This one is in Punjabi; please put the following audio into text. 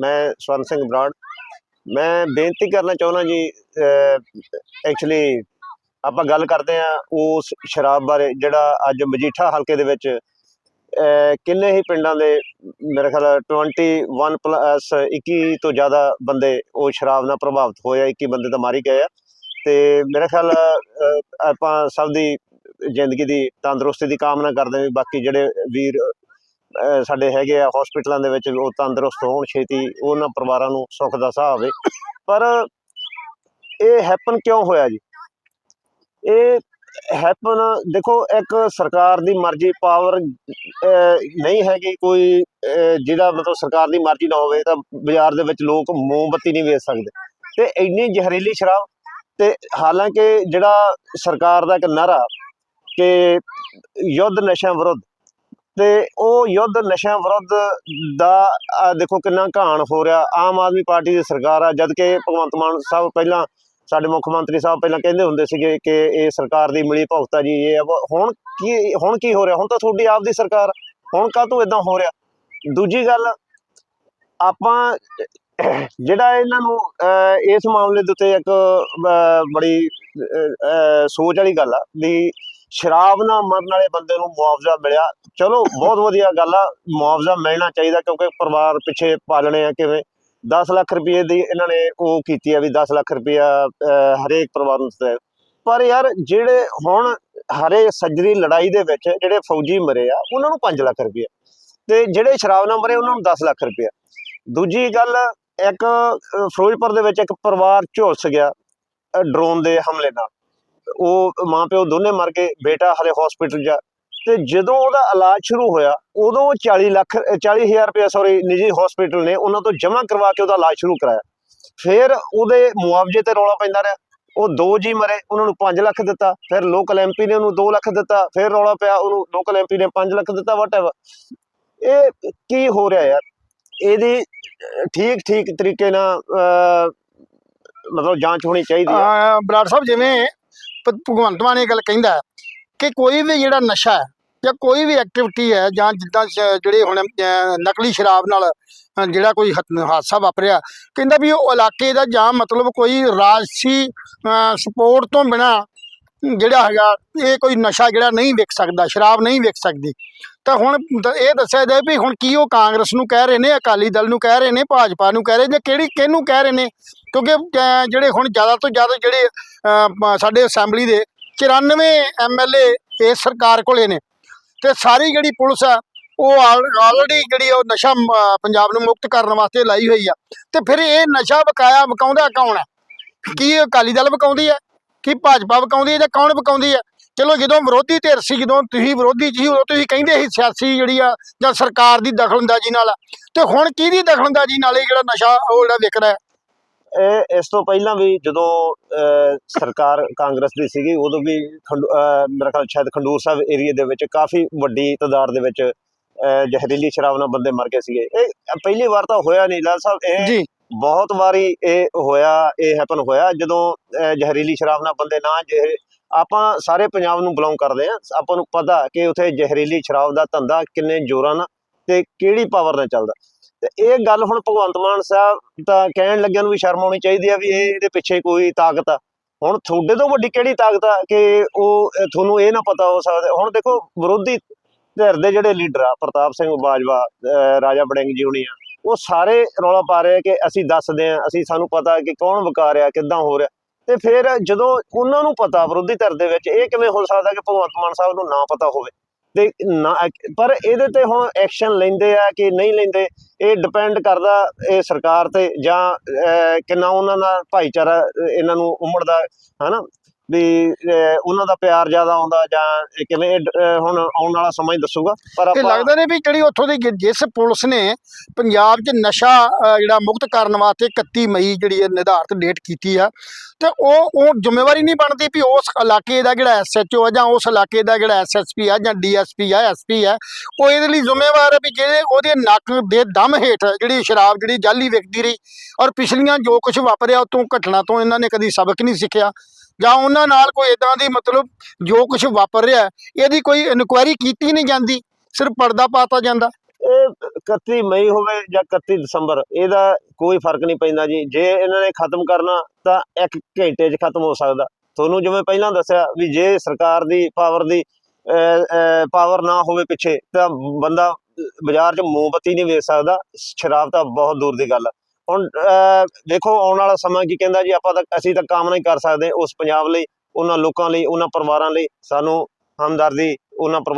ਮੈਂ ਸਵਰਨ ਸਿੰਘ ਬਰਾੜ। ਮੈਂ ਬੇਨਤੀ ਕਰਨਾ ਚਾਹੁੰਦਾ ਜੀ ਐਕਚੁਅਲੀ ਆਪਾਂ ਗੱਲ ਕਰਦੇ ਆ ਉਸ ਸ਼ਰਾਬ ਬਾਰੇ, ਜਿਹੜਾ ਅੱਜ ਮਜੀਠਾ ਹਲਕੇ ਦੇ ਵਿੱਚ ਕਿੰਨੇ ਹੀ ਪਿੰਡਾਂ ਦੇ ਮੇਰੇ ਖਿਆਲ 21 ਪਲੱਸ 21 ਤੋਂ ਜ਼ਿਆਦਾ ਬੰਦੇ ਉਹ ਸ਼ਰਾਬ ਨਾਲ ਪ੍ਰਭਾਵਿਤ ਹੋਏ ਆ 21 ਬੰਦੇ ਤਾਂ ਮਾਰੀ ਗਏ ਆ। ਤੇ ਮੇਰੇ ਖਿਆਲ ਆਪਾਂ ਸਭ ਦੀ ਜ਼ਿੰਦਗੀ ਦੀ ਤੰਦਰੁਸਤੀ ਦੀ ਕਾਮਨਾ ਕਰਦੇ ਹਾਂ ਵੀ ਬਾਕੀ ਜਿਹੜੇ ਵੀਰ ਸਾਡੇ ਹੈਗੇ ਆ ਹਸਪੀਟਲਾਂ ਦੇ ਵਿੱਚ ਉਹ ਤੰਦਰੁਸਤ ਹੋਣ ਛੇਤੀ ਉਹਨਾਂ ਪਰਿਵਾਰਾਂ ਨੂੰ ਸੁੱਖ ਦਾ ਸਾਹ ਆਵੇ। ਪਰ ਇਹ ਹੈਪਨ ਕਿਉਂ ਹੋਇਆ ਜੀ? ਇਹ ਹੈਪਨ ਦੇਖੋ ਇੱਕ ਸਰਕਾਰ ਦੀ ਮਰਜ਼ੀ ਪਾਵਰ ਨਹੀਂ ਹੈਗੀ ਕੋਈ ਅਹ, ਜਿਹਦਾ ਮਤਲਬ ਸਰਕਾਰ ਦੀ ਮਰਜ਼ੀ ਨਾ ਹੋਵੇ ਤਾਂ ਬਾਜ਼ਾਰ ਦੇ ਵਿੱਚ ਲੋਕ ਮੋਮਬੱਤੀ ਨਹੀਂ ਵੇਚ ਸਕਦੇ। ਤੇ ਇੰਨੀ ਜ਼ਹਿਰੀਲੀ ਸ਼ਰਾਬ ਤੇ ਹਾਲਾਂਕਿ ਜਿਹੜਾ ਸਰਕਾਰ ਦਾ ਇੱਕ ਨਾਰਾ ਕਿ ਯੁੱਧ ਨਸ਼ਿਆਂ ਵਿਰੁੱਧ ਤੇ ਉਹ ਯੁੱਧ ਨਸ਼ਿਆਂ ਵਿਰੁੱਧ ਦਾ ਦੇਖੋ ਕਿੰਨਾ ਘਾਣ ਹੋ ਰਿਹਾ। ਆਮ ਆਦਮੀ ਪਾਰਟੀ ਦੀ ਸਰਕਾਰ ਆ ਜਦ ਕਿ ਭਗਵੰਤ ਮਾਨ ਸਾਹਿਬ ਪਹਿਲਾਂ ਸਾਡੇ ਮੁੱਖ ਮੰਤਰੀ ਸਾਹਿਬ ਪਹਿਲਾਂ ਕਹਿੰਦੇ ਹੁੰਦੇ ਸੀਗੇ ਕਿ ਇਹ ਸਰਕਾਰ ਦੀ ਮਿਲੀ ਭਗਤਾ ਜੀ ਇਹ ਹੁਣ ਕੀ ਹੁਣ ਕੀ ਹੋ ਰਿਹਾ? ਹੁਣ ਤਾਂ ਤੁਹਾਡੀ ਆਪ ਦੀ ਸਰਕਾਰ ਹੁਣ ਕਾਹਤੋਂ ਇਦਾਂ ਹੋ ਰਿਹਾ? ਦੂਜੀ ਗੱਲ ਆਪਾਂ ਜਿਹੜਾ ਇਹਨਾਂ ਨੂੰ ਅਹ, ਇਸ ਮਾਮਲੇ ਦੇ ਉੱਤੇ ਇੱਕ ਅਹ, ਬੜੀ ਅਹ, ਸੋਚ ਵਾਲੀ ਗੱਲ ਆ ਵੀ ਸ਼ਰਾਬ ਨਾਲ ਮਰਨ ਵਾਲੇ ਬੰਦੇ ਨੂੰ ਮੁਆਵਜ਼ਾ ਮਿਲਿਆ। ਚਲੋ, ਬਹੁਤ ਵਧੀਆ ਗੱਲ ਆ, ਮੁਆਵਜ਼ਾ ਮਿਲਣਾ ਚਾਹੀਦਾ ਕਿਉਂਕਿ ਪਰਿਵਾਰ ਪਿੱਛੇ ਪਾਲਣੇ ਆ ਕਿਵੇਂ। 10 ਲੱਖ ਰੁਪਏ ਦੀ ਇਹਨਾਂ ਨੇ ਉਹ ਕੀਤੀ ਆ ਵੀ 10 ਲੱਖ ਰੁਪਇਆ ਹਰੇਕ ਪਰਿਵਾਰ ਨੂੰ ਦਿੱਤਾ। ਪਰ ਯਾਰ, ਜਿਹੜੇ ਹੁਣ ਹਰੇ ਸੱਜਰੀ ਲੜਾਈ ਦੇ ਵਿੱਚ ਜਿਹੜੇ ਫੌਜੀ ਮਰੇ ਆ, ਉਹਨਾਂ ਨੂੰ 5 ਲੱਖ ਰੁਪਏ। ਤੇ ਜਿਹੜੇ ਸ਼ਰਾਬ ਨਾਲ ਮਰੇ, ਉਹਨਾਂ ਨੂੰ 10 ਲੱਖ ਰੁਪਇਆ ਦੂਜੀ ਗੱਲ, ਇੱਕ ਫਿਰੋਜ਼ਪੁਰ ਦੇ ਵਿੱਚ ਇੱਕ ਪਰਿਵਾਰ ਝੁਲਸ ਗਿਆ ਡਰੋਨ ਦੇ ਹਮਲੇ ਨਾਲ। ਉਹ ਮਾਂ ਪਿਓ ਦੋਨੇ ਮਰ ਗਏ, ਬੇਟਾ ਹਲੇ ਹਸਪੀਟਲ ਜਾ। ਤੇ ਜਦੋਂ ਉਹਦਾ ਇਲਾਜ ਸ਼ੁਰੂ ਹੋਇਆ, ਉਦੋਂ 40 ਲੱਖ 40000 ਰੁਪਏ ਸੌਰੀ ਨਿੱਜੀ ਹਸਪੀਟਲ ਨੇ ਉਹਨਾਂ ਤੋਂ ਜਮ੍ਹਾਂ ਕਰਵਾ ਕੇ ਉਹਦਾ ਇਲਾਜ ਸ਼ੁਰੂ ਕਰਾਇਆ। ਫਿਰ ਉਹਦੇ ਮੁਆਵਜ਼ੇ ਤੇ ਰੌਲਾ ਪੈਂਦਾ ਰਿਹਾ। ਉਹ ਦੋ ਜੀ ਮਰੇ, ਉਹਨਾਂ ਨੂੰ 5 ਲੱਖ ਦਿੱਤਾ। ਫਿਰ ਲੋਕਲ ਐਮਪੀ ਨੇ ਉਹਨੂੰ 2 ਲੱਖ ਦਿੱਤਾ। ਫਿਰ ਰੌਲਾ ਪਿਆ, ਉਹਨੂੰ ਲੋਕਲ ਐਮਪੀ ਨੇ 5 ਲੱਖ ਦਿੱਤਾ ਵਟਐਵਰ ਇਹ ਕੀ ਹੋ ਰਿਹਾ ਯਾਰ? ਇਹਦੀ ਠੀਕ ਠੀਕ ਤਰੀਕੇ ਨਾਲ ਮਤਲਬ ਜਾਂਚ ਹੋਣੀ ਚਾਹੀਦੀ ਹੈ ਬਰਾੜ ਸਾਹਿਬ ਜਿਵੇਂ ਭਗਵੰਤ ਮਾਨ ਇਹ ਗੱਲ ਕਹਿੰਦਾ ਕਿ ਕੋਈ ਵੀ ਜਿਹੜਾ ਨਸ਼ਾ ਹੈ ਜਾਂ ਕੋਈ ਵੀ ਐਕਟੀਵਿਟੀ ਹੈ ਜਾਂ ਜਿੱਦਾਂ ਜਿਹੜੇ ਹੁਣ ਨਕਲੀ ਸ਼ਰਾਬ ਨਾਲ ਜਿਹੜਾ ਕੋਈ ਹਤ- ਹਾਦਸਾ ਵਾਪਰਿਆ, ਕਹਿੰਦਾ ਵੀ ਉਹ ਇਲਾਕੇ ਦਾ ਜਾਂ ਮਤਲਬ ਕੋਈ ਰਾਜਸੀ ਸਪੋਰਟ ਤੋਂ ਬਿਨਾ ਜਿਹੜਾ ਹੈਗਾ, ਇਹ ਕੋਈ ਨਸ਼ਾ ਜਿਹੜਾ ਨਹੀਂ ਵਿਕ ਸਕਦਾ, ਸ਼ਰਾਬ ਨਹੀਂ ਵਿਕ ਸਕਦੀ। ਤਾਂ ਹੁਣ ਦ- ਇਹ ਦੱਸਿਆ ਜਾਏ ਵੀ ਹੁਣ ਕੀ ਉਹ ਕਾਂਗਰਸ ਨੂੰ ਕਹਿ ਰਹੇ ਨੇ ਅਕਾਲੀ ਦਲ ਨੂੰ ਕਹਿ ਰਹੇ ਨੇ ਭਾਜਪਾ ਨੂੰ ਕਹਿ ਰਹੇ ਜਾਂ ਕਿਹੜੀ ਕਿਹਨੂੰ ਕਹਿ ਰਹੇ ਨੇ? ਕਿਉਂਕਿ ਅਹ, ਜਿਹੜੇ ਹੁਣ ਜ਼ਿਆਦਾ ਤੋਂ ਜ਼ਿਆਦਾ ਜਿਹੜੇ ਅਹ, ਮ- ਸਾਡੇ ਅਸੈਂਬਲੀ ਦੇ 94 ਐਮਐਲਏ ਇਸ ਸਰਕਾਰ ਕੋਲੇ ਨੇ। ਤੇ ਸਾਰੀ ਜਿਹੜੀ ਪੁਲਿਸ ਆ ਉਹ ਆਲਰੇਡੀ ਜਿਹੜੀ ਉਹ ਨਸ਼ਾ ਮ- ਪੰਜਾਬ ਨੂੰ ਮੁਕਤ ਕਰਨ ਵਾਸਤੇ ਲਾਈ ਹੋਈ ਆ। ਤੇ ਫਿਰ ਇਹ ਨਸ਼ਾ ਵਿਕਾਇਆ ਵਿਕਾਉਂਦਾ ਕੌਣ ਹੈ ਕੀ ਇਹ ਅਕਾਲੀ ਦਲ ਵਿਕਾਉਂਦੀ ਹੈ ਕੀ ਭਾਜਪਾ ਵਿਕਾਉਂਦੀ ਹੈ ਜਾਂ ਕੌਣ ਵਿਕਾਉਂਦੀ ਹੈ ਚਲੋ ਜਦੋਂ ਵਿਰੋਧੀ ਧਿਰ ਸੀ ਜਦੋਂ ਤੁਸੀਂ ਵਿਰੋਧੀ ਸੀ ਉਦੋਂ ਤੁਸੀਂ ਕਹਿੰਦੇ ਸੀ ਸਿਆਸੀ ਜਿਹੜੀ ਆ ਜਾਂ ਸਰਕਾਰ ਦੀ ਦਖਲਅੰਦਾਜ਼ੀ ਨਾਲ। ਤੇ ਹੁਣ ਕਿਹਦੀ ਦਖਲਅੰਦਾਜ਼ੀ ਨਾਲ ਇਹ ਜਿਹੜਾ ਨਸ਼ਾ ਉਹ ਜਿਹੜਾ ਵਿਕ ਰਿਹਾ ਹੈ? ਇਹ ਇਸ ਤੋਂ ਪਹਿਲਾਂ ਵੀ ਜਦੋਂ ਸਰਕਾਰ ਕਾਂਗਰਸ ਦੀ ਸੀਗੀ ਉਦੋਂ ਵੀ ਮੇਰਾ ਖਿਆਲ ਸ਼ਾਇਦ ਖੰਡੂਰ ਸਾਹਿਬ ਏਰੀਆ ਦੇ ਵਿੱਚ ਕਾਫੀ ਵੱਡੀ ਤਾਦਾਦ ਦੇ ਵਿੱਚ ਜ਼ਹਿਰੀਲੀ ਸ਼ਰਾਬ ਨਾਲ ਬੰਦੇ ਮਰ ਗਏ ਸੀਗੇ ਇਹ ਪਹਿਲੀ ਵਾਰ ਤਾਂ ਹੋਇਆ ਨਹੀਂ ਲਾਲ ਸਾਹਿਬ ਇਹ ਜੀ ਬਹੁਤ ਵਾਰੀ ਇਹ ਹੋਇਆ ਇਹ ਹੈਪਨ ਹੋਇਆ ਜਦੋਂ ਜ਼ਹਿਰੀਲੀ ਸ਼ਰਾਬ ਨਾਲ ਬੰਦੇ ਨਾ ਜੇ ਆਪਾਂ ਸਾਰੇ ਪੰਜਾਬ ਨੂੰ ਬਿਲੋਂਗ ਕਰਦੇ ਆ ਆਪਾਂ ਨੂੰ ਪਤਾ ਕਿ ਉਥੇ ਜ਼ਹਿਰੀਲੀ ਸ਼ਰਾਬ ਦਾ ਧੰਦਾ ਕਿੰਨੇ ਜ਼ੋਰਾਂ ਨਾਲ ਤੇ ਕਿਹੜੀ ਪਾਵਰ ਨਾਲ ਚੱਲਦਾ। ਤੇ ਇਹ ਗੱਲ ਹੁਣ ਭਗਵੰਤ ਮਾਨ ਸਾਹਿਬ ਤਾਂ ਕਹਿਣ ਲੱਗਿਆਂ ਨੂੰ ਵੀ ਸ਼ਰਮ ਆਉਣੀ ਚਾਹੀਦੀ ਆ ਵੀ ਇਹ ਇਹਦੇ ਪਿੱਛੇ ਕੋਈ ਤਾਕਤ ਆ। ਹੁਣ ਤੁਹਾਡੇ ਤੋਂ ਵੱਡੀ ਕਿਹੜੀ ਤਾਕਤ ਆ ਕਿ ਉਹ ਤੁਹਾਨੂੰ ਇਹ ਨਾ ਪਤਾ ਹੋ ਸਕਦਾ। ਹੁਣ ਦੇਖੋ ਵਿਰੋਧੀ ਧਿਰ ਦੇ ਜਿਹੜੇ ਲੀਡਰ ਆ ਪ੍ਰਤਾਪ ਸਿੰਘ ਬਾਜਵਾ ਅਹ, ਰਾਜਾ ਬੜਿੰਗ ਜੀ ਹੁਣੀ ਆ ਉਹ ਸਾਰੇ ਰੌਲਾ ਪਾ ਰਹੇ ਕਿ ਅਸੀਂ ਦੱਸਦੇ ਆ ਅਸੀਂ ਸਾਨੂੰ ਪਤਾ ਕਿ ਕੌਣ ਵਿਕਾ ਰਿਹਾ ਕਿੱਦਾਂ ਹੋ ਰਿਹਾ। ਤੇ ਫਿਰ ਜਦੋਂ ਉਹਨਾਂ ਨੂੰ ਪਤਾ ਵਿਰੋਧੀ ਧਿਰ ਦੇ ਵਿੱਚ, ਇਹ ਕਿਵੇਂ ਹੋ ਸਕਦਾ ਕਿ ਭਗਵੰਤ ਮਾਨ ਸਾਹਿਬ ਨੂੰ ਨਾ ਪਤਾ ਹੋਵੇ? ਤੇ ਨਾ, ਪਰ ਇਹਦੇ ਤੇ ਹੁਣ ਐਕਸ਼ਨ ਲੈਂਦੇ ਆ ਕਿ ਨਹੀਂ ਲੈਂਦੇ, ਇਹ ਡਿਪੈਂਡ ਕਰਦਾ ਇਹ ਸਰਕਾਰ ਤੇ ਜਾਂ ਕਿੰਨਾ ਉਹਨਾਂ ਨਾਲ ਭਾਈਚਾਰਾ ਇਹਨਾਂ ਨੂੰ ਉਮੜਦਾ, ਹਨਾ? ਵੀ ਉਹਨਾਂ ਦਾ ਪਿਆਰ ਜ਼ਿਆਦਾ ਆਉਂਦਾ ਜਾਂ ਕਿਵੇਂ ਹੁਣ ਆਉਣ ਵਾਲਾ ਸਮਾਂ ਹੀ ਦੱਸੂਗਾ ਪਰ ਇਹ ਆਪਾਂ ਲੱਗਦਾ ਨੇ ਵੀ ਜਿਹੜੀ ਉੱਥੋਂ ਦੀ ਜਿਸ ਪੁਲਿਸ ਨੇ ਪੰਜਾਬ 'ਚ ਨਸ਼ਾ ਜਿਹੜਾ ਮੁਕਤ ਕਰਨ ਵਾਸਤੇ 31 ਮਈ ਜਿਹੜੀ ਇਹ ਨਿਰਧਾਰਤ ਡੇਟ ਕੀਤੀ ਆ ਤੇ ਉਹ ਉਹ ਜ਼ਿੰਮੇਵਾਰੀ ਨਹੀਂ ਬਣਦੀ ਵੀ ਉਸ ਇਲਾਕੇ ਦਾ ਜਿਹੜਾ ਐਸਐਚਓ ਆ ਜਾਂ ਉਸ ਇਲਾਕੇ ਦਾ ਜਿਹੜਾ ਐਸਐਸਪੀ ਆ ਜਾਂ ਡੀਐਸਪੀ ਆ ਐਸਪੀ ਆ ਉਹ ਇਹਦੇ ਲਈ ਜ਼ਿੰਮੇਵਾਰ ਹੈ ਵੀ ਜਿਹੜੇ ਉਹਦੇ ਨੱਕ ਦੇ ਦਮ ਹੇਠ ਜਿਹੜੀ ਸ਼ਰਾਬ ਜਿਹੜੀ ਜਾਲੀ ਵਿਕਦੀ ਰਹੀ ਔਰ ਪਿਛਲੀਆਂ ਜੋ ਕੁਝ ਵਾਪਰਿਆ ਉਹ ਤੋਂ ਘਟਨਾ ਤੋਂ ਇਹਨਾਂ ਨੇ ਕਦੀ ਸਬਕ ਨਹੀਂ ਸਿੱਖਿਆ। ਜਾਂ ਉਹਨਾਂ ਨਾਲ ਕੋਈ ਇਦਾਂ ਦੀ ਮਤਲਬ ਜੋ ਕੁਝ ਵਾਪਰ ਰਿਹਾ, ਇਹਦੀ ਕੋਈ ਇਨਕੁਆਇਰੀ ਕੀਤੀ ਨਹੀਂ ਜਾਂਦੀ, ਸਿਰਫ ਪਰਦਾ ਪਾਤਾ ਜਾਂਦਾ। ਇਹ 31 ਮਈ ਹੋਵੇ ਜਾਂ 31 ਦਸੰਬਰ, ਇਹਦਾ ਕੋਈ ਫ਼ਰਕ ਨਹੀਂ ਪੈਂਦਾ ਜੀ। ਜੇ ਇਹਨਾਂ ਨੇ ਖਤਮ ਕਰਨਾ, ਤਾਂ ਇੱਕ ਘੰਟੇ 'ਚ ਖਤਮ ਹੋ ਸਕਦਾ। ਤੁਹਾਨੂੰ ਜਿਵੇਂ ਪਹਿਲਾਂ ਦੱਸਿਆ ਵੀ ਜੇ ਸਰਕਾਰ ਦੀ ਪਾਵਰ ਦੀ ਪਾਵਰ ਨਾ ਹੋਵੇ ਪਿੱਛੇ, ਤਾਂ ਬੰਦਾ ਬਾਜ਼ਾਰ 'ਚ ਮੋਮਬੱਤੀ ਨਹੀਂ ਵੇਚ ਸਕਦਾ। ਸ਼ਰਾਬ ਤਾਂ ਬਹੁਤ ਦੂਰ ਦੀ ਗੱਲ ਆ। ਹੁਣ ਅਹ, ਦੇਖੋ ਆਉਣ ਵਾਲਾ ਸਮਾਂ ਕੀ ਕਹਿੰਦਾ ਜੀ? ਆਪਾਂ ਤਾਂ ਅਸੀਂ ਤਾਂ ਕਾਮਨਾ ਹੀ ਕਰ ਸਕਦੇ ਉਸ ਪੰਜਾਬ ਲਈ ਉਹਨਾਂ ਲੋਕਾਂ ਲਈ ਉਹਨਾਂ ਪਰਿਵਾਰਾਂ ਲਈ ਸਾਨੂੰ ਹਮਦਰਦੀ ਉਹਨਾਂ ਪਰਿਵਾ-